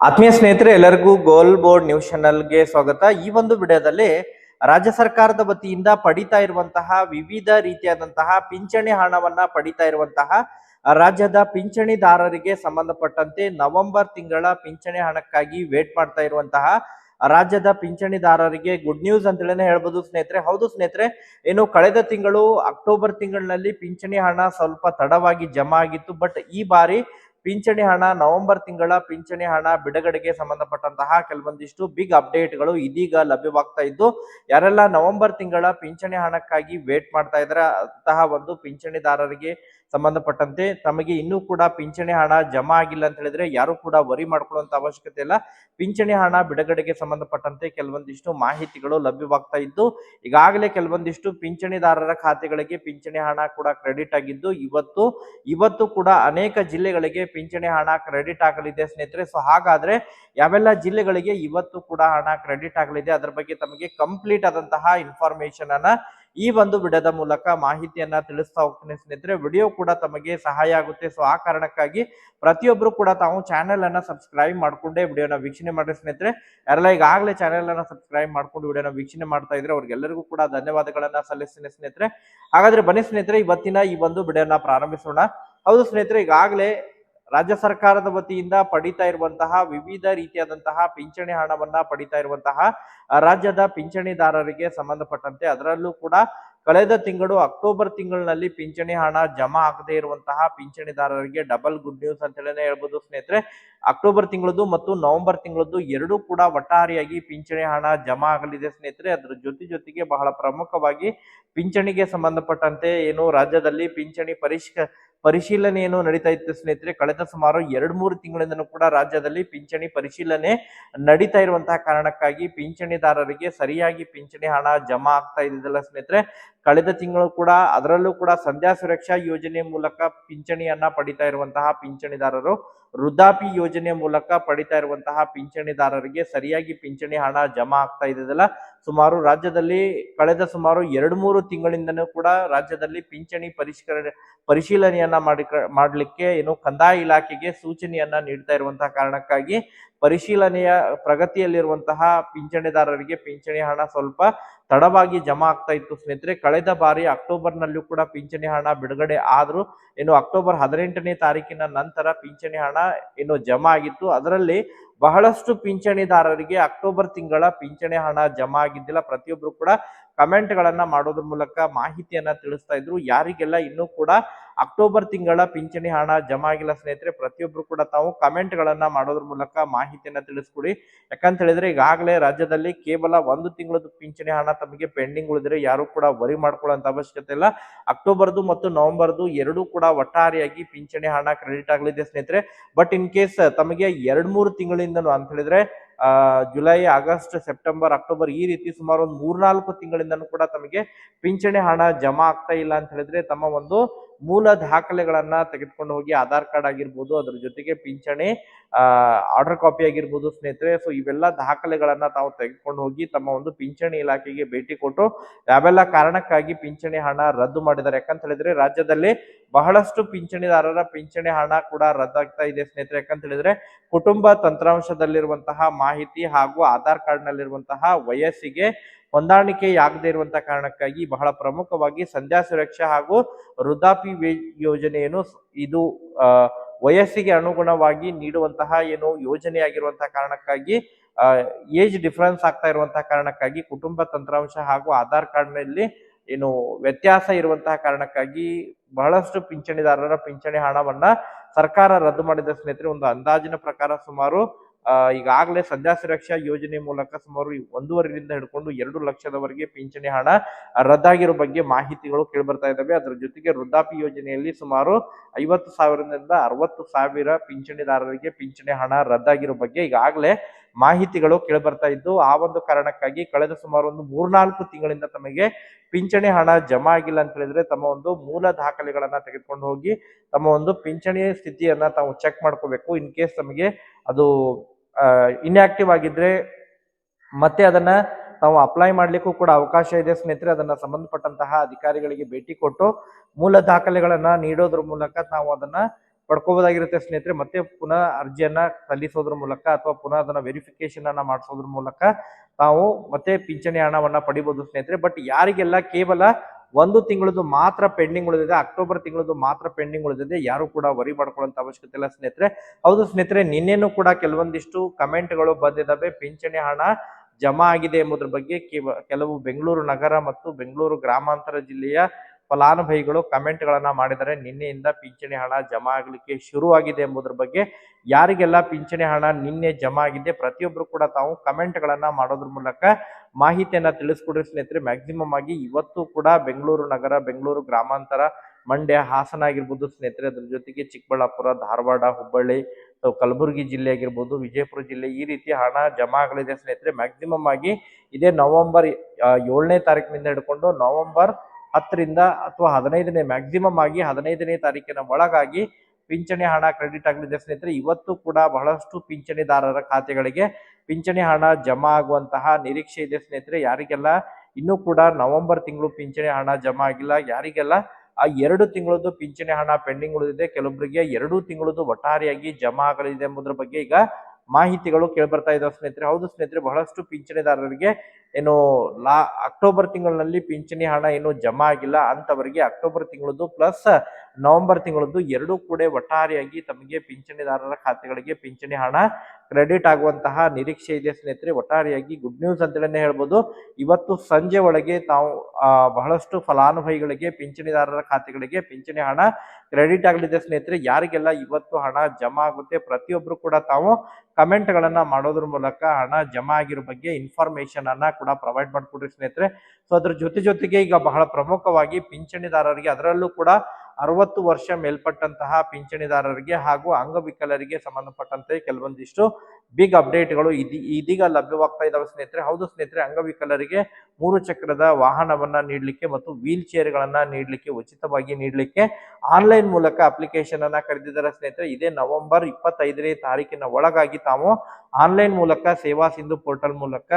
ಆತ್ಮೀಯ ಸ್ನೇಹಿತರೆ, ಎಲ್ಲರಿಗೂ ಗೋಲ್ ಬೋರ್ಡ್ ನ್ಯೂಸ್ ಚಾನಲ್ಗೆ ಸ್ವಾಗತ. ಈ ಒಂದು ವಿಡಿಯೋದಲ್ಲಿ ರಾಜ್ಯ ಸರ್ಕಾರದ ವತಿಯಿಂದ ಪಡಿತಾ ಇರುವಂತಹ ವಿವಿಧ ರೀತಿಯಾದಂತಹ ಪಿಂಚಣಿ ಹಣವನ್ನ ಪಡಿತಾ ಇರುವಂತಹ ರಾಜ್ಯದ ಪಿಂಚಣಿದಾರರಿಗೆ ಸಂಬಂಧಪಟ್ಟಂತೆ ನವೆಂಬರ್ ತಿಂಗಳ ಪಿಂಚಣಿ ಹಣಕ್ಕಾಗಿ ವೇಟ್ ಮಾಡ್ತಾ ಇರುವಂತಹ ರಾಜ್ಯದ ಪಿಂಚಣಿದಾರರಿಗೆ ಗುಡ್ ನ್ಯೂಸ್ ಅಂತೇಳಿ ಹೇಳ್ಬೋದು ಸ್ನೇಹಿತರೆ. ಹೌದು ಸ್ನೇಹಿತರೆ ಏನು ಕಳೆದ ತಿಂಗಳು ಅಕ್ಟೋಬರ್ ತಿಂಗಳಿನಲ್ಲಿ ಪಿಂಚಣಿ ಹಣ ಸ್ವಲ್ಪ ತಡವಾಗಿ ಜಮಾ ಆಗಿತ್ತು. ಬಟ್ ಈ ಬಾರಿ ಪಿಂಚಣಿ ಹಣ ನವೆಂಬರ್ ತಿಂಗಳ ಪಿಂಚಣಿ ಹಣ ಬಿಡುಗಡೆಗೆ ಸಂಬಂಧಪಟ್ಟಂತಹ ಕೆಲವೊಂದಿಷ್ಟು ಬಿಗ್ ಅಪ್ಡೇಟ್ಗಳು ಇದೀಗ ಲಭ್ಯವಾಗ್ತಾ ಇದ್ದು, ಯಾರೆಲ್ಲ ನವೆಂಬರ್ ತಿಂಗಳ ಪಿಂಚಣಿ ಹಣಕ್ಕಾಗಿ ವೇಟ್ ಮಾಡ್ತಾ ಇದ್ದಾರೆ ಅಂತಹ ಒಂದು ಪಿಂಚಣಿದಾರರಿಗೆ ಸಂಬಂಧಪಟ್ಟಂತೆ ತಮಗೆ ಇನ್ನೂ ಕೂಡ ಪಿಂಚಣಿ ಹಣ ಜಮಾ ಆಗಿಲ್ಲ ಅಂತ ಹೇಳಿದ್ರೆ ಯಾರು ಕೂಡ ವರಿ ಮಾಡ್ಕೊಳ್ಳುವಂತ ಅವಶ್ಯಕತೆ ಇಲ್ಲ. ಪಿಂಚಣಿ ಹಣ ಬಿಡುಗಡೆಗೆ ಸಂಬಂಧಪಟ್ಟಂತೆ ಕೆಲವೊಂದಿಷ್ಟು ಮಾಹಿತಿಗಳು ಲಭ್ಯವಾಗ್ತಾ ಇದ್ದು, ಈಗಾಗಲೇ ಕೆಲವೊಂದಿಷ್ಟು ಪಿಂಚಣಿದಾರರ ಖಾತೆಗಳಿಗೆ ಪಿಂಚಣಿ ಹಣ ಕೂಡ ಕ್ರೆಡಿಟ್ ಆಗಿದ್ದು, ಇವತ್ತು ಇವತ್ತು ಕೂಡ ಅನೇಕ ಜಿಲ್ಲೆಗಳಿಗೆ ಪಿಂಚಣಿ ಹಣ ಕ್ರೆಡಿಟ್ ಆಗಲಿದೆ ಸ್ನೇಹಿತರೆ. ಸೊ ಹಾಗಾದ್ರೆ ಯಾವೆಲ್ಲ ಜಿಲ್ಲೆಗಳಿಗೆ ಇವತ್ತು ಕೂಡ ಹಣ ಕ್ರೆಡಿಟ್ ಆಗಲಿದೆ, ಅದರ ಬಗ್ಗೆ ತಮಗೆ ಕಂಪ್ಲೀಟ್ ಆದಂತಹ ಇನ್ಫಾರ್ಮೇಶನ್ ಅನ್ನ ಈ ಒಂದು ವಿಡಿಯೋದ ಮೂಲಕ ಮಾಹಿತಿಯನ್ನ ತಿಳಿಸ್ತಾ ಹೋಗ್ತೀನಿ ಸ್ನೇಹಿತರೆ. ವಿಡಿಯೋ ಕೂಡ ತಮಗೆ ಸಹಾಯ ಆಗುತ್ತೆ. ಸೊ, ಆ ಕಾರಣಕ್ಕಾಗಿ ಪ್ರತಿಯೊಬ್ರು ಕೂಡ ತಾವು ಚಾನೆಲ್ ಅನ್ನ ಸಬ್ಸ್ಕ್ರೈಬ್ ಮಾಡ್ಕೊಂಡೇ ವಿಡಿಯೋನ ವೀಕ್ಷಣೆ ಮಾಡಿ ಸ್ನೇಹಿತರೆ. ಯಾರೆಲ್ಲ ಈಗಾಗಲೇ ಚಾನೆಲ್ ಅನ್ನ ಸಬ್ಸ್ಕ್ರೈಬ್ ಮಾಡ್ಕೊಂಡು ವಿಡಿಯೋನ ವೀಕ್ಷಣೆ ಮಾಡ್ತಾ ಇದ್ರೆ ಅವ್ರಿಗೆಲ್ಲರಿಗೂ ಕೂಡ ಧನ್ಯವಾದಗಳನ್ನ ಸಲ್ಲಿಸ್ತೀನಿ ಸ್ನೇಹಿತರೆ. ಹಾಗಾದ್ರೆ ಬನ್ನಿ ಸ್ನೇಹಿತರೆ, ಇವತ್ತಿನ ಈ ಒಂದು ವಿಡಿಯೋನ ಪ್ರಾರಂಭಿಸೋಣ. ಹೌದು ಸ್ನೇಹಿತರೆ ಈಗಾಗಲೇ ರಾಜ್ಯ ಸರ್ಕಾರದ ವತಿಯಿಂದ ಪಡಿತಾ ಇರುವಂತಹ ವಿವಿಧ ರೀತಿಯಾದಂತಹ ಪಿಂಚಣಿ ಹಣವನ್ನ ಪಡಿತಾ ಇರುವಂತಹ ರಾಜ್ಯದ ಪಿಂಚಣಿದಾರರಿಗೆ ಸಂಬಂಧಪಟ್ಟಂತೆ ಅದರಲ್ಲೂ ಕೂಡ ಕಳೆದ ತಿಂಗಳು ಅಕ್ಟೋಬರ್ ತಿಂಗಳಿನಲ್ಲಿ ಪಿಂಚಣಿ ಹಣ ಜಮಾ ಆಗದೆ ಇರುವಂತಹ ಪಿಂಚಣಿದಾರರಿಗೆ ಡಬಲ್ ಗುಡ್ ನ್ಯೂಸ್ ಅಂತ ಹೇಳಿ ಹೇಳ್ಬೋದು ಸ್ನೇಹಿತರೆ. ಅಕ್ಟೋಬರ್ ತಿಂಗಳದ್ದು ಮತ್ತು ನವೆಂಬರ್ ತಿಂಗಳದ್ದು ಎರಡೂ ಕೂಡ ಒಟ್ಟಾರೆಯಾಗಿ ಪಿಂಚಣಿ ಹಣ ಜಮಾ ಆಗಲಿದೆ ಸ್ನೇಹಿತರೆ. ಅದರ ಜೊತೆ ಜೊತೆಗೆ ಬಹಳ ಪ್ರಮುಖವಾಗಿ ಪಿಂಚಣಿಗೆ ಸಂಬಂಧಪಟ್ಟಂತೆ ಏನು ರಾಜ್ಯದಲ್ಲಿ ಪಿಂಚಣಿ ಪರಿಷ್ಕ ಪರಿಶೀಲನೆ ಏನು ನಡೀತಾ ಇತ್ತು ಸ್ನೇಹಿತರೆ. ಕಳೆದ ಸುಮಾರು ಎರಡ್ ಮೂರು ತಿಂಗಳಿಂದನೂ ಕೂಡ ರಾಜ್ಯದಲ್ಲಿ ಪಿಂಚಣಿ ಪರಿಶೀಲನೆ ನಡೀತಾ ಇರುವಂತಹ ಕಾರಣಕ್ಕಾಗಿ ಪಿಂಚಣಿದಾರರಿಗೆ ಸರಿಯಾಗಿ ಪಿಂಚಣಿ ಹಣ ಜಮಾ ಆಗ್ತಾ ಇದ್ದಿಲ್ಲ ಸ್ನೇಹಿತರೆ. ಕಳೆದ ತಿಂಗಳು ಕೂಡ ಅದರಲ್ಲೂ ಕೂಡ ಸಂಧ್ಯಾ ಸುರಕ್ಷಾ ಯೋಜನೆ ಮೂಲಕ ಪಿಂಚಣಿಯನ್ನ ಪಡಿತಾ ಇರುವಂತಹ ಪಿಂಚಣಿದಾರರು ವೃದ್ಧಾಪಿ ಯೋಜನೆ ಮೂಲಕ ಪಡಿತಾ ಇರುವಂತಹ ಪಿಂಚಣಿದಾರರಿಗೆ ಸರಿಯಾಗಿ ಪಿಂಚಣಿ ಹಣ ಜಮಾ ಆಗ್ತಾ ಇದೆಯಲ್ಲ ಸುಮಾರು ರಾಜ್ಯದಲ್ಲಿ ಕಳೆದ ಸುಮಾರು ಎರಡು ಮೂರು ತಿಂಗಳಿಂದನೂ ಕೂಡ ರಾಜ್ಯದಲ್ಲಿ ಪಿಂಚಣಿ ಪರಿಷ್ಕರಣೆ ಪರಿಶೀಲನೆಯನ್ನ ಮಾಡಿ ಮಾಡಲಿಕ್ಕೆ ಏನು ಕಂದಾಯ ಇಲಾಖೆಗೆ ಸೂಚನೆಯನ್ನ ನೀಡ್ತಾ ಇರುವಂತಹ ಕಾರಣಕ್ಕಾಗಿ ಪರಿಶೀಲನೆಯ ಪ್ರಗತಿಯಲ್ಲಿರುವಂತಹ ಪಿಂಚಣಿದಾರರಿಗೆ ಪಿಂಚಣಿ ಹಣ ಸ್ವಲ್ಪ ತಡವಾಗಿ ಜಮಾ ಆಗ್ತಾ ಇತ್ತು. ಸ್ನೇಹಿತರೆ, ಕಳೆದ ಬಾರಿ ಅಕ್ಟೋಬರ್ ನಲ್ಲೂ ಕೂಡ ಪಿಂಚಣಿ ಹಣ ಬಿಡುಗಡೆ ಆದ್ರೂ ಏನು ಅಕ್ಟೋಬರ್ ಹದಿನೆಂಟನೇ ತಾರೀಕಿನ ನಂತರ ಪಿಂಚಣಿ ಹಣ ಏನು ಜಮಾ ಆಗಿತ್ತು. ಅದರಲ್ಲಿ ಬಹಳಷ್ಟು ಪಿಂಚಣಿದಾರರಿಗೆ ಅಕ್ಟೋಬರ್ ತಿಂಗಳ ಪಿಂಚಣಿ ಹಣ ಜಮಾ ಆಗಿದ್ದಿಲ್ಲ. ಪ್ರತಿಯೊಬ್ರು ಕೂಡ ಕಮೆಂಟ್ ಗಳನ್ನ ಮಾಡೋದ್ರ ಮೂಲಕ ಮಾಹಿತಿಯನ್ನ ತಿಳಿಸ್ತಾ ಇದ್ರು. ಯಾರಿಗೆಲ್ಲ ಇನ್ನೂ ಕೂಡ ಅಕ್ಟೋಬರ್ ತಿಂಗಳ ಪಿಂಚಣಿ ಹಣ ಜಮಾ ಆಗಿಲ್ಲ ಸ್ನೇಹಿತರೆ, ಪ್ರತಿಯೊಬ್ರು ಕೂಡ ತಾವು ಕಮೆಂಟ್ ಗಳನ್ನ ಮಾಡೋದ್ರ ಮೂಲಕ ಮಾಹಿತಿಯನ್ನ ತಿಳಿಸ್ಕೊಡಿ. ಯಾಕಂತ ಹೇಳಿದ್ರೆ ಈಗಾಗಲೇ ರಾಜ್ಯದಲ್ಲಿ ಕೇವಲ ಒಂದು ತಿಂಗಳದ ಪಿಂಚಣಿ ಹಣ ತಮಗೆ ಪೆಂಡಿಂಗ್ ಉಳಿದ್ರೆ ಯಾರು ಕೂಡ ವರಿ ಮಾಡ್ಕೊಳ್ಳೋಂತ ಅವಶ್ಯಕತೆ ಇಲ್ಲ. ಅಕ್ಟೋಬರ್ದು ಮತ್ತು ನವೆಂಬರ್ದು ಎರಡೂ ಕೂಡ ಒಟ್ಟಾರೆಯಾಗಿ ಪಿಂಚಣಿ ಹಣ ಕ್ರೆಡಿಟ್ ಆಗಲಿದೆ ಸ್ನೇಹಿತರೆ. ಬಟ್ ಇನ್ ಕೇಸ್ ತಮಗೆ ಎರಡ್ ಮೂರು ತಿಂಗಳಿಂದನೂ ಅಂತ ಹೇಳಿದ್ರೆ ಜುಲೈ ಆಗಸ್ಟ್ ಸೆಪ್ಟೆಂಬರ್ ಅಕ್ಟೋಬರ್ ಈ ರೀತಿ ಸುಮಾರು ಒಂದು ಮೂರ್ನಾಲ್ಕು ತಿಂಗಳಿಂದನೂ ಕೂಡ ತಮಗೆ ಪಿಂಚಣಿ ಹಣ ಜಮಾ ಆಗ್ತಾ ಇಲ್ಲ ಅಂತ ಹೇಳಿದ್ರೆ ತಮ್ಮ ಒಂದು ಮೂಲ ದಾಖಲೆಗಳನ್ನ ತೆಗೆದುಕೊಂಡು ಹೋಗಿ ಆಧಾರ್ ಕಾರ್ಡ್ ಆಗಿರ್ಬೋದು, ಅದ್ರ ಜೊತೆಗೆ ಪಿಂಚಣಿ ಆರ್ಡರ್ ಕಾಪಿ ಆಗಿರ್ಬೋದು ಸ್ನೇಹಿತರೆ. ಸೊ ಇವೆಲ್ಲ ದಾಖಲೆಗಳನ್ನ ತಾವು ತೆಗೆದುಕೊಂಡು ಹೋಗಿ ತಮ್ಮ ಒಂದು ಪಿಂಚಣಿ ಇಲಾಖೆಗೆ ಭೇಟಿ ಕೊಟ್ಟು, ಯಾವೆಲ್ಲ ಕಾರಣಕ್ಕಾಗಿ ಪಿಂಚಣಿ ಹಣ ರದ್ದು ಮಾಡಿದ್ದಾರೆ? ಯಾಕಂತ ಹೇಳಿದ್ರೆ, ರಾಜ್ಯದಲ್ಲಿ ಬಹಳಷ್ಟು ಪಿಂಚಣಿದಾರರ ಪಿಂಚಣಿ ಹಣ ಕೂಡ ರದ್ದಾಗ್ತಾ ಇದೆ ಸ್ನೇಹಿತರೆ. ಯಾಕಂತ ಹೇಳಿದ್ರೆ ಕುಟುಂಬ ತಂತ್ರಾಂಶದಲ್ಲಿರುವಂತಹ ಮಾಹಿತಿ ಹಾಗೂ ಆಧಾರ್ ಕಾರ್ಡ್ ನಲ್ಲಿರುವಂತಹ ವಯಸ್ಸಿಗೆ ಹೊಂದಾಣಿಕೆಯಾಗದೇ ಇರುವಂತಹ ಕಾರಣಕ್ಕಾಗಿ ಬಹಳ ಪ್ರಮುಖವಾಗಿ ಸಂಧ್ಯಾ ಸುರಕ್ಷಾ ಹಾಗೂ ವೃದ್ಧಾಪಿ ಯೋಜನೆಯನ್ನು ಇದು ವಯಸ್ಸಿಗೆ ಅನುಗುಣವಾಗಿ ನೀಡುವಂತಹ ಏನು ಯೋಜನೆಯಾಗಿರುವಂತಹ ಕಾರಣಕ್ಕಾಗಿ ಏಜ್ ಡಿಫರೆನ್ಸ್ ಆಗ್ತಾ ಇರುವಂತಹ ಕಾರಣಕ್ಕಾಗಿ ಕುಟುಂಬ ತಂತ್ರಾಂಶ ಹಾಗೂ ಆಧಾರ್ ಕಾರ್ಡ್ನಲ್ಲಿ ಏನು ವ್ಯತ್ಯಾಸ ಇರುವಂತಹ ಕಾರಣಕ್ಕಾಗಿ ಬಹಳಷ್ಟು ಪಿಂಚಣಿದಾರರ ಪಿಂಚಣಿ ಹಣವನ್ನ ಸರ್ಕಾರ ರದ್ದು ಮಾಡಿದ ಸ್ನೇಹಿತರೆ, ಒಂದು ಅಂದಾಜಿನ ಪ್ರಕಾರ ಸುಮಾರು ಈಗಾಗಲೇ ಸಂಧ್ಯಾ ಸುರಕ್ಷಾ ಯೋಜನೆ ಮೂಲಕ ಸುಮಾರು ಒಂದೂವರೆಯಿಂದ ಹಿಡ್ಕೊಂಡು ಎರಡು ಲಕ್ಷದವರೆಗೆ ಪಿಂಚಣಿ ಹಣ ರದ್ದಾಗಿರೋ ಬಗ್ಗೆ ಮಾಹಿತಿಗಳು ಕೇಳಿಬರ್ತಾ ಇದ್ದಾವೆ. ಅದರ ಜೊತೆಗೆ ವೃದ್ಧಾಪಿ ಯೋಜನೆಯಲ್ಲಿ ಸುಮಾರು ಐವತ್ತು ಸಾವಿರದಿಂದ ಅರವತ್ತು ಸಾವಿರ ಪಿಂಚಣಿದಾರರಿಗೆ ಪಿಂಚಣಿ ಹಣ ರದ್ದಾಗಿರೋ ಬಗ್ಗೆ ಈಗಾಗಲೇ ಮಾಹಿತಿಗಳು ಕೇಳಿಬರ್ತಾ ಇದ್ದು, ಆ ಒಂದು ಕಾರಣಕ್ಕಾಗಿ ಕಳೆದ ಸುಮಾರು ಒಂದು ಮೂರ್ನಾಲ್ಕು ತಿಂಗಳಿಂದ ತಮಗೆ ಪಿಂಚಣಿ ಹಣ ಜಮಾ ಆಗಿಲ್ಲ ಅಂತ ಹೇಳಿದ್ರೆ ತಮ್ಮ ಒಂದು ಮೂಲ ದಾಖಲೆಗಳನ್ನ ತೆಗೆದುಕೊಂಡು ಹೋಗಿ, ತಮ್ಮ ಒಂದು ಪಿಂಚಣಿ ಸ್ಥಿತಿಯನ್ನ ತಾವು ಚೆಕ್ ಮಾಡ್ಕೋಬೇಕು. ಇನ್ ಕೇಸ್ ತಮಗೆ ಅದು ಇನ್ಆಕ್ಟಿವ್ ಆಗಿದ್ರೆ ಮತ್ತೆ ಅದನ್ನ ತಾವು ಅಪ್ಲೈ ಮಾಡ್ಲಿಕ್ಕೂ ಕೂಡ ಅವಕಾಶ ಇದೆ. ಸ್ನೇಹಿತರೆ, ಅದನ್ನ ಸಂಬಂಧಪಟ್ಟಂತಹ ಅಧಿಕಾರಿಗಳಿಗೆ ಭೇಟಿ ಕೊಟ್ಟು, ಮೂಲ ದಾಖಲೆಗಳನ್ನ ನೀಡೋದ್ರ ಮೂಲಕ ನಾವು ಅದನ್ನ ಪಡ್ಕೋಬಹುದಾಗಿರುತ್ತೆ ಸ್ನೇಹಿತರೆ. ಮತ್ತೆ ಪುನಃ ಅರ್ಜಿಯನ್ನ ಸಲ್ಲಿಸೋದ್ರ ಮೂಲಕ ಅಥವಾ ಪುನಃ ಅದನ್ನ ವೆರಿಫಿಕೇಶನ್ ಅನ್ನ ಮಾಡಿಸೋದ್ರ ಮೂಲಕ ನಾವು ಮತ್ತೆ ಪಿಂಚಣಿ ಹಣವನ್ನ ಪಡಿಬಹುದು ಸ್ನೇಹಿತರೆ. ಬಟ್ ಯಾರಿಗೆಲ್ಲ ಕೇವಲ ಒಂದು ತಿಂಗಳದ್ದು ಮಾತ್ರ ಪೆಂಡಿಂಗ್ ಉಳಿದಿದೆ ಅಕ್ಟೋಬರ್ ತಿಂಗಳದ್ದು ಮಾತ್ರ ಪೆಂಡಿಂಗ್ ಉಳಿದಿದೆ, ಯಾರು ಕೂಡ ವರಿ ಮಾಡ್ಕೊಳ್ಳೋಂಥ ಅವಶ್ಯಕತೆ ಇಲ್ಲ ಸ್ನೇಹಿತರೆ. ಹೌದು ಸ್ನೇಹಿತರೆ, ನಿನ್ನೆನೂ ಕೂಡ ಕೆಲವೊಂದಿಷ್ಟು ಕಮೆಂಟ್ಗಳು ಬಂದಿದ್ದಾವೆ ಪಿಂಚಣಿ ಹಣ ಜಮಾ ಆಗಿದೆ ಎಂಬುದ್ರ ಬಗ್ಗೆ ಕೆಲವು ಬೆಂಗಳೂರು ನಗರ ಮತ್ತು ಬೆಂಗಳೂರು ಗ್ರಾಮಾಂತರ ಜಿಲ್ಲೆಯ ಫಲಾನುಭವಿಗಳು ಕಮೆಂಟ್ಗಳನ್ನು ಮಾಡಿದರೆ ನಿನ್ನೆಯಿಂದ ಪಿಂಚಣಿ ಹಣ ಜಮಾ ಆಗಲಿಕ್ಕೆ ಶುರುವಾಗಿದೆ ಎಂಬುದ್ರ ಬಗ್ಗೆ ಯಾರಿಗೆಲ್ಲ ಪಿಂಚಣಿ ಹಣ ನಿನ್ನೆ ಜಮಾ ಆಗಿದೆ ಪ್ರತಿಯೊಬ್ಬರು ಕೂಡ ತಾವು ಕಮೆಂಟ್ಗಳನ್ನು ಮಾಡೋದ್ರ ಮೂಲಕ ಮಾಹಿತಿಯನ್ನು ತಿಳಿಸ್ಕೊಡ್ರಿ ಸ್ನೇಹಿತರೆ. ಮ್ಯಾಕ್ಸಿಮಮ್ ಆಗಿ ಇವತ್ತು ಕೂಡ ಬೆಂಗಳೂರು ನಗರ, ಬೆಂಗಳೂರು ಗ್ರಾಮಾಂತರ ಮಂಡ್ಯ ಹಾಸನ ಆಗಿರ್ಬೋದು ಸ್ನೇಹಿತರೆ. ಅದ್ರ ಜೊತೆಗೆ ಚಿಕ್ಕಬಳ್ಳಾಪುರ, ಧಾರವಾಡ, ಹುಬ್ಬಳ್ಳಿ ಕಲಬುರಗಿ ಜಿಲ್ಲೆ ಆಗಿರ್ಬೋದು, ವಿಜಯಪುರ ಜಿಲ್ಲೆ ಈ ರೀತಿ ಹಣ ಜಮಾ ಆಗಲಿದೆ ಸ್ನೇಹಿತರೆ. ಮ್ಯಾಕ್ಸಿಮಮ್ ಆಗಿ ಇದೇ ನವೆಂಬರ್ ಏಳನೇ ತಾರೀಕಿನಿಂದ ಹಿಡ್ಕೊಂಡು ನವೆಂಬರ್ ಹತ್ತರಿಂದ ಅಥವಾ ಹದಿನೈದನೇ ಮ್ಯಾಕ್ಸಿಮಮ್ ಆಗಿ ಹದಿನೈದನೇ ತಾರೀಕಿನ ಒಳಗಾಗಿ ಪಿಂಚಣಿ ಹಣ ಕ್ರೆಡಿಟ್ ಆಗಲಿದೆ ಸ್ನೇಹಿತರೆ. ಇವತ್ತು ಕೂಡ ಬಹಳಷ್ಟು ಪಿಂಚಣಿದಾರರ ಖಾತೆಗಳಿಗೆ ಪಿಂಚಣಿ ಹಣ ಜಮಾ ಆಗುವಂತಹ ನಿರೀಕ್ಷೆ ಇದೆ ಸ್ನೇಹಿತರೆ. ಯಾರಿಗೆಲ್ಲ ಇನ್ನೂ ಕೂಡ ನವೆಂಬರ್ ತಿಂಗಳು ಪಿಂಚಣಿ ಹಣ ಜಮಾ ಆಗಿಲ್ಲ, ಯಾರಿಗೆಲ್ಲ ಆ ಎರಡು ತಿಂಗಳದ್ದು ಪಿಂಚಣಿ ಹಣ ಪೆಂಡಿಂಗ್ ಉಳಿದಿದೆ ಕೆಲವೊಬ್ಬರಿಗೆ ಎರಡು ತಿಂಗಳದ್ದು ಒಟ್ಟಾರೆಯಾಗಿ ಜಮಾ ಆಗಲಿದೆ ಎಂಬುದರ ಬಗ್ಗೆ ಈಗ ಮಾಹಿತಿಗಳು ಕೇಳ್ಬರ್ತಾ ಇದಾವೆ ಸ್ನೇಹಿತರೆ. ಹೌದು ಸ್ನೇಹಿತರೆ, ಬಹಳಷ್ಟು ಪಿಂಚಣಿದಾರರಿಗೆ ಏನು ಲಾ, ಅಕ್ಟೋಬರ್ ತಿಂಗಳಿನಲ್ಲಿ ಪಿಂಚಣಿ ಹಣ ಏನು ಜಮಾ ಆಗಿಲ್ಲ ಅಂತವರಿಗೆ ಅಕ್ಟೋಬರ್ ತಿಂಗಳದ್ದು ಪ್ಲಸ್ ನವೆಂಬರ್ ತಿಂಗಳದ್ದು ಎರಡೂ ಕೂಡ ಒಟ್ಟಾರೆಯಾಗಿ ತಮಗೆ ಪಿಂಚಣಿದಾರರ ಖಾತೆಗಳಿಗೆ ಪಿಂಚಣಿ ಹಣ, ಕ್ರೆಡಿಟ್ ಆಗುವಂತಹ ನಿರೀಕ್ಷೆ ಇದೆ ಸ್ನೇಹಿತರೆ. ಒಟ್ಟಾರೆಯಾಗಿ ಗುಡ್ ನ್ಯೂಸ್ ಅಂತೇಳಿ ಹೇಳ್ಬೋದು. ಇವತ್ತು ಸಂಜೆ ಒಳಗೆ ತಾವು ಬಹಳಷ್ಟು ಫಲಾನುಭವಿಗಳಿಗೆ, ಪಿಂಚಣಿದಾರರ ಖಾತೆಗಳಿಗೆ ಪಿಂಚಣಿ ಹಣ ಕ್ರೆಡಿಟ್ ಆಗಲಿದೆ ಸ್ನೇಹಿತರೆ. ಯಾರಿಗೆಲ್ಲ ಇವತ್ತು ಹಣ ಜಮಾ ಆಗುತ್ತೆ ಪ್ರತಿಯೊಬ್ಬರು ಕೂಡ ತಾವು ಕಮೆಂಟ್ ಗಳನ್ನ ಮಾಡೋದ್ರ ಮೂಲಕ ಹಣ ಜಮಾ ಆಗಿರೋ ಬಗ್ಗೆ ಇನ್ಫಾರ್ಮೇಶನ್ ಅನ್ನ ಕೂಡ ಪ್ರೊವೈಡ್ ಮಾಡಿಕೊಡ್ರಿ ಸ್ನೇಹಿತರೆ. ಸೊ ಅದ್ರ ಜೊತೆ ಜೊತೆಗೆ ಈಗ ಬಹಳ ಪ್ರಮುಖವಾಗಿ ಪಿಂಚಣಿದಾರರಿಗೆ ಅದರಲ್ಲೂ ಕೂಡ ಅರವತ್ತು ವರ್ಷ ಮೇಲ್ಪಟ್ಟಂತಹ ಪಿಂಚಣಿದಾರರಿಗೆ ಹಾಗೂ ಅಂಗವಿಕಲರಿಗೆ ಸಂಬಂಧಪಟ್ಟಂತೆ ಕೆಲವೊಂದಿಷ್ಟು ಬಿಗ್ ಅಪ್ಡೇಟ್ಗಳು ಇದಿ, ಇದೀಗ ಲಭ್ಯವಾಗ್ತಾ ಇದಾವೆ ಸ್ನೇಹಿತರೆ. ಹೌದು ಸ್ನೇಹಿತರೆ, ಅಂಗವಿಕಲರಿಗೆ ಮೂರು ಚಕ್ರದ ವಾಹನವನ್ನ ನೀಡಲಿಕ್ಕೆ ಮತ್ತು ವೀಲ್ ಚೇರ್ ಗಳನ್ನ ನೀಡಲಿಕ್ಕೆ, ಉಚಿತವಾಗಿ ನೀಡಲಿಕ್ಕೆ ಆನ್ಲೈನ್ ಮೂಲಕ ಅಪ್ಲಿಕೇಶನ್ ಅನ್ನ ಕರೆದಿದ್ದಾರೆ ಸ್ನೇಹಿತರೆ. ಇದೇ ನವೆಂಬರ್ ಇಪ್ಪತ್ತೈದನೇ ತಾರೀಕಿನ ಒಳಗಾಗಿ ತಾವು ಆನ್ಲೈನ್ ಮೂಲಕ ಸೇವಾ ಸಿಂಧು ಪೋರ್ಟಲ್ ಮೂಲಕ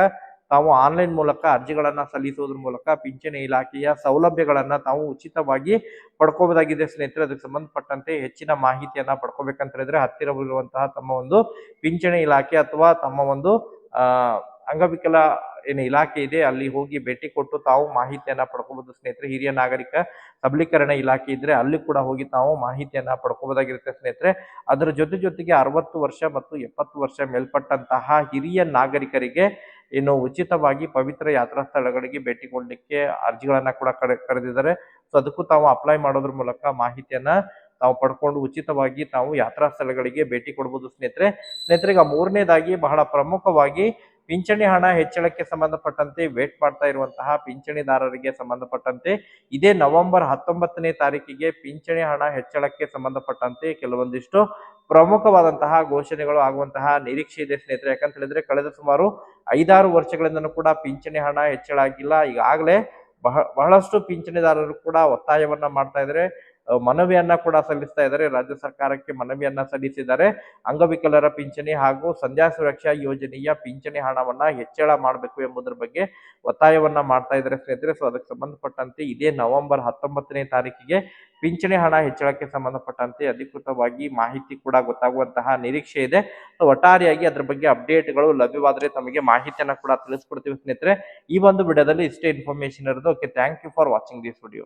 ತಾವು ಆನ್ಲೈನ್ ಮೂಲಕ ಅರ್ಜಿಗಳನ್ನು ಸಲ್ಲಿಸುವುದ್ರ ಮೂಲಕ ಪಿಂಚಣಿ ಇಲಾಖೆಯ ಸೌಲಭ್ಯಗಳನ್ನು ತಾವು ಉಚಿತವಾಗಿ ಪಡ್ಕೋಬೋದಾಗಿದೆ ಸ್ನೇಹಿತರೆ. ಅದಕ್ಕೆ ಸಂಬಂಧಪಟ್ಟಂತೆ ಹೆಚ್ಚಿನ ಮಾಹಿತಿಯನ್ನ ಪಡ್ಕೋಬೇಕಂತ ಹೇಳಿದ್ರೆ ಹತ್ತಿರವಿರುವಂತಹ ತಮ್ಮ ಒಂದು ಪಿಂಚಣಿ ಇಲಾಖೆ ಅಥವಾ ತಮ್ಮ ಒಂದು ಅಂಗವಿಕಲ ಏನು ಇಲಾಖೆ ಇದೆ, ಅಲ್ಲಿ ಹೋಗಿ ಭೇಟಿ ಕೊಟ್ಟು ತಾವು ಮಾಹಿತಿಯನ್ನ ಪಡ್ಕೋಬಹುದು ಸ್ನೇಹಿತರೆ. ಹಿರಿಯ ನಾಗರಿಕ ಸಬಲೀಕರಣ ಇಲಾಖೆ ಇದ್ರೆ ಅಲ್ಲಿ ಕೂಡ ಹೋಗಿ ತಾವು ಮಾಹಿತಿಯನ್ನ ಪಡ್ಕೋಬಹುದಾಗಿರುತ್ತೆ ಸ್ನೇಹಿತರೆ. ಅದರ ಜೊತೆ ಜೊತೆಗೆ ಅರವತ್ತು ವರ್ಷ ಮತ್ತು ಎಪ್ಪತ್ತು ವರ್ಷ ಮೇಲ್ಪಟ್ಟಂತಹ ಹಿರಿಯ ನಾಗರಿಕರಿಗೆ ಇನ್ನು ಉಚಿತವಾಗಿ ಪವಿತ್ರ ಯಾತ್ರಾ ಸ್ಥಳಗಳಿಗೆ ಭೇಟಿ ಕೊಡಲಿಕ್ಕೆ ಅರ್ಜಿಗಳನ್ನ ಕೂಡ ಕರೆ, ಕರೆದಿದ್ದಾರೆ. ಸೊ ಅದಕ್ಕೂ ತಾವು ಅಪ್ಲೈ ಮಾಡೋದ್ರ ಮೂಲಕ ಮಾಹಿತಿಯನ್ನ ತಾವು ಪಡ್ಕೊಂಡು ಉಚಿತವಾಗಿ ತಾವು ಯಾತ್ರಾ ಸ್ಥಳಗಳಿಗೆ ಭೇಟಿ ಕೊಡಬಹುದು ಸ್ನೇಹಿತರೆ. ಸ್ನೇಹಿತರೆ ಮೂರನೇದಾಗಿ ಬಹಳ ಪ್ರಮುಖವಾಗಿ ಪಿಂಚಣಿ ಹಣ ಹೆಚ್ಚಳಕ್ಕೆ ಸಂಬಂಧಪಟ್ಟಂತೆ ವೇಟ್ ಮಾಡ್ತಾ ಇರುವಂತಹ ಪಿಂಚಣಿದಾರರಿಗೆ ಸಂಬಂಧಪಟ್ಟಂತೆ ಇದೇ ನವೆಂಬರ್ ಹತ್ತೊಂಬತ್ತನೇ ತಾರೀಕಿಗೆ ಪಿಂಚಣಿ ಹಣ ಹೆಚ್ಚಳಕ್ಕೆ ಸಂಬಂಧಪಟ್ಟಂತೆ ಕೆಲವೊಂದಿಷ್ಟು ಪ್ರಮುಖವಾದಂತಹ ಘೋಷಣೆಗಳು ಆಗುವಂತಹ ನಿರೀಕ್ಷೆ ಇದೆ ಸ್ನೇಹಿತರೆ. ಯಾಕಂತ ಹೇಳಿದ್ರೆ ಕಳೆದ ಸುಮಾರು ಐದಾರು ವರ್ಷಗಳಿಂದನೂ ಕೂಡ ಪಿಂಚಣಿ ಹಣ ಹೆಚ್ಚಳ ಆಗಿಲ್ಲ. ಈಗಾಗಲೇ ಬಹ, ಬಹಳಷ್ಟು ಪಿಂಚಣಿದಾರರು ಕೂಡ ಒತ್ತಾಯವನ್ನ ಮಾಡ್ತಾ ಇದ್ದಾರೆ. ಮನವಿಯನ್ನ ಕೂಡ ಸಲ್ಲಿಸ್ತಾ ಇದ್ದಾರೆ. ರಾಜ್ಯ ಸರ್ಕಾರಕ್ಕೆ ಮನವಿಯನ್ನ ಸಲ್ಲಿಸಿದ್ದಾರೆ. ಅಂಗವಿಕಲರ ಪಿಂಚಣಿ ಹಾಗೂ ಸಂಧ್ಯಾ ಸುರಕ್ಷಾ ಯೋಜನೆಯ ಪಿಂಚಣಿ ಹಣವನ್ನ ಹೆಚ್ಚಳ ಮಾಡಬೇಕು ಎಂಬುದರ ಬಗ್ಗೆ ಒತ್ತಾಯವನ್ನ ಮಾಡ್ತಾ ಇದ್ದಾರೆ ಸ್ನೇಹಿತರೆ. ಸೊ ಅದಕ್ಕೆ ಸಂಬಂಧಪಟ್ಟಂತೆ ಇದೇ ನವೆಂಬರ್ ಹತ್ತೊಂಬತ್ತನೇ ತಾರೀಕಿಗೆ ಪಿಂಚಣಿ ಹಣ ಹೆಚ್ಚಳಕ್ಕೆ ಸಂಬಂಧಪಟ್ಟಂತೆ ಅಧಿಕೃತವಾಗಿ ಮಾಹಿತಿ ಕೂಡ ಗೊತ್ತಾಗುವಂತಹ ನಿರೀಕ್ಷೆ ಇದೆ. ಸೊ ಒಟ್ಟಾರೆಯಾಗಿ ಅದ್ರ ಬಗ್ಗೆ ಅಪ್ಡೇಟ್ಗಳು ಲಭ್ಯವಾದರೆ ತಮಗೆ ಮಾಹಿತಿಯನ್ನ ಕೂಡ ತಿಳಿಸ್ಕೊಡ್ತೀವಿ ಸ್ನೇಹಿತರೆ. ಈ ಒಂದು ವಿಡಿಯೋದಲ್ಲಿ ಇಷ್ಟೇ ಇನ್ಫಾರ್ಮೇಶನ್ ಇರೋದು. Okay thank you for watching this video